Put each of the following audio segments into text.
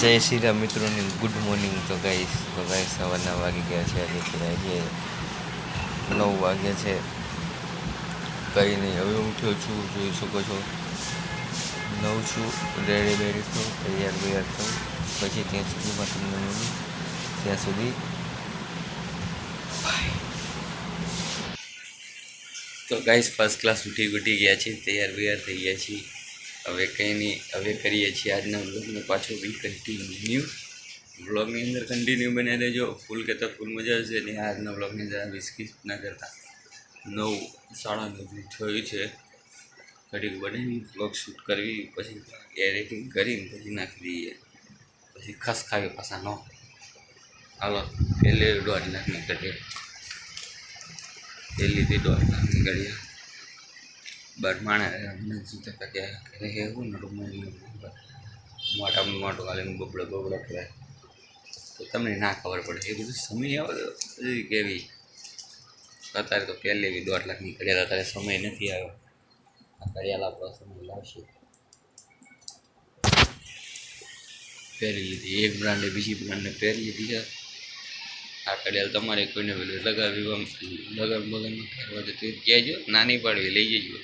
જય શ્રી રામ મિત્રોની good morning. તો ગાઈશ તો ગાઈસ સવારના વાગી ગયા છે, આજે નવ વાગ્યા છે. કંઈ નહીં, હવે ઉઠ્યો છું, જોઈ શકો છો. નવ છું રેડી બેડી છું, તૈયાર બૈયાર થઉં પછી ત્યાં સુધીમાં તમને મળું. ત્યાં સુધી તો ગાઈસ ફર્સ્ટ ક્લાસ ઉઠી ઉઠી ગયા છે તૈયાર બૈયાર થઈ ગયા છીએ. હવે કંઈ નહીં, હવે કરીએ છીએ આજના વ્લોગને પાછો બી કન્ટિન્યુ વ્લોગની અંદર કન્ટિન્યુ બને રહેજો. ફૂલ કે તો ફૂલ મજા આવશે ને આજના વ્લોગની જરા બિસ્કીટ ના કરતા. નવ, સાડા નવ થયું છે. ઘડીક બનાવી વ્લોગ શૂટ કરવી, પછી એડિટિંગ કરીને પછી નાખી દઈએ. પછી ખસ ખાવી પાછા ન. હાલો, પહેલે દોઢ લાખની એ લીધે દોઢ લાખની કરીએ બટ માણે અમને જીતે કે ઘરે એવું ને રૂમમાં મોટા કાલે બબડો બબડો કરે તો તમને ના ખબર પડે એ બધું સમય આવે કેવી અત્યારે તો પહેલે બી દોઢ લાખની કર્યા અત્યારે સમય નથી આવ્યો આ ઘડિયાળ આપણો સમય લાવશે પહેરી લીધી એક બ્રાન્ડે બીજી બ્રાન્ડને પહેરી બીજા આ ઘડિયાળ તમારે કોઈને લગાવી બગન કરવા તો કહેજો નાની પાડવી લઈ જજો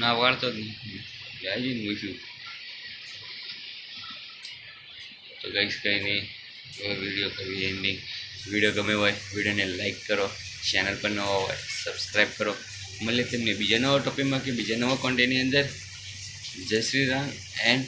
ના વાળતો જ મૂક્યું તો ગઈશ કંઈ નહીં. વીડિયો કરવી એન્ડિંગ વીડિયો ગમે હોય વિડીયોને લાઇક કરો. ચેનલ પર નવા હોય સબસ્ક્રાઈબ કરો. મળીએ તેમને બીજા નવા ટોપિકમાં કે બીજા નવા કોન્ટેન્ટની અંદર. જય શ્રી રામ એન્ડ